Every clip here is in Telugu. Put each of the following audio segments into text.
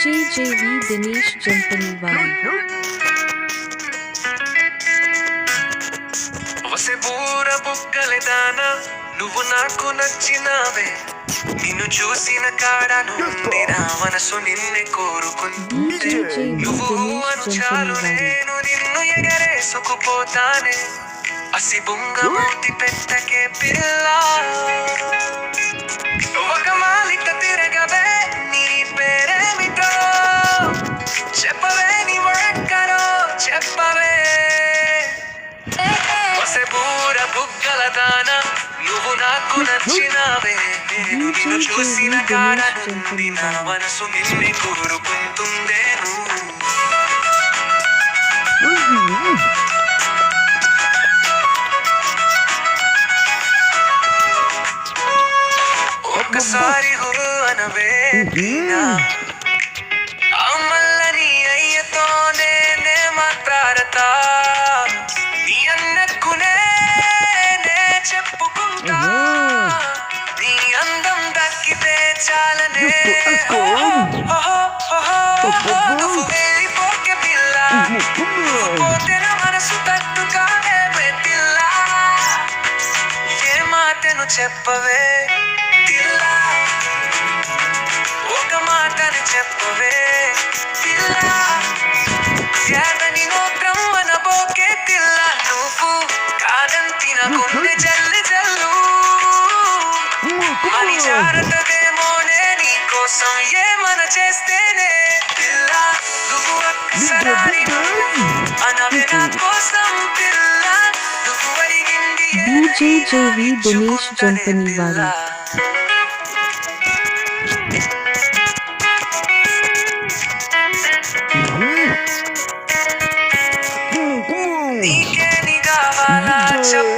డీజేజేవి దినేష్ జంపనివారి వసె బూర బుగ్గలెదాన నువ్వు నాకు నచ్చినావే. నిన్ను చూసిన కాడ నుండి నా మనసు నిన్నే కోరుకుంటే. నువ్వు అను చాలు నేను నిన్ను ఎగరేసుకుపోతానే అసి బొంగ మూతి పెట్టకే పిల్ల. వసెబూర బుగ్గల దాన నువ్వు నాకు నచ్చినావే. నేను నిన్ను చూసిన కాడ నుండి నా మనసు నిన్నే కోరుకుంటుందేను ఒక్కసారి హో అనవే మాట్లాడతా నీ అన్నకు నేనే చెప్పుకుంటా. నీ అందం దక్కితే చాలనే. ఓహో, నువ్వు వెళ్ళిపోకే పిల్ల. నువ్వు పోతే నా మనసు తట్టుకానే పిల్ల ఏ మాటను చెప్పవే? అని జారతదేమోనే నీ కోసం ఏమన చేస్తేనే. పిల్ల నువ్వు ఒక్కసారి అనవే నా కోసం పిల్ల. నువ్వు అడిగింది ఏది డీజేజేవి దినేష్ జంపనివారి నీకేని కావాలా? చెప్పవే ఏని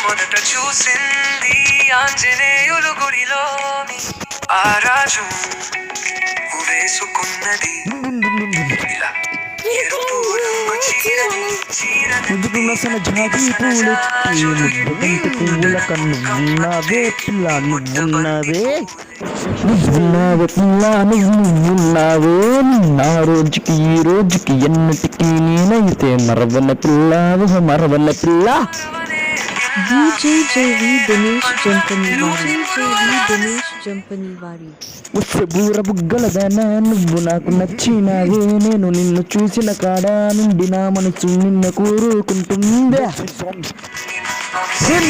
మొదట చూసింది ఆంజనేయులు గుడిలోని ఆ రాజు వేసుకున్నది. ఇలా ఎరుపు రంగు చీరని చీరని ముదుగులసన జాతి పూలెత్తి ముద్దుగంటి పువ్వుల కన్ను ఉన్నావే పిల్ల నువ్వున్నావే. నువ్వున్నావే పిల్ల నువ్వున్నావే. నా రోజుకి ఈ రోజుకి ఎన్నటికి నేనైతే మరవన్న పిల్ల. ఊహ మరవన్న పిల్ల. డీజేజేవి దినేష్ జంపనివారి దినేష్ జంపనివారి వస్తే బూర బుగ్గలదానా నువ్వు? నాకు నచ్చినావే. నేను నిన్ను చూసిన కాడా నుండి నా మనసు నిన్న కోరుకుంటుందే.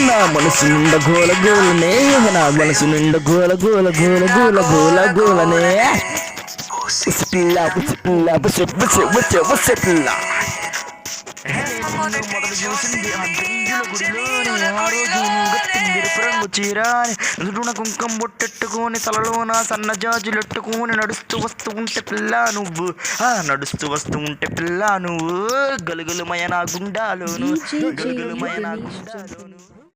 నా మనసు నిండా గోల గోలనే. నా మనసు నిండా గోల గోల గోల గోల గోల గోలనే. ఉసి పిల్ల ఉసి పిల్ల పిల్ల మొదలు చూసింది ఆ గంగుల గుడిలోని ఆ రోజు గట్టింది రంగు చీర నుదురున కుంకం బొట్టెట్టుకొని తలలోన సన్నజాజులెట్టుకొని నడుస్తూ వస్తూ ఉంటే పిల్ల నువ్వు ఆ నడుస్తూ వస్తూ ఉంటే పిల్ల నువ్వు గలుగులుమయ నా గుండాలోను గలుగులుమయ నా గుండాలోను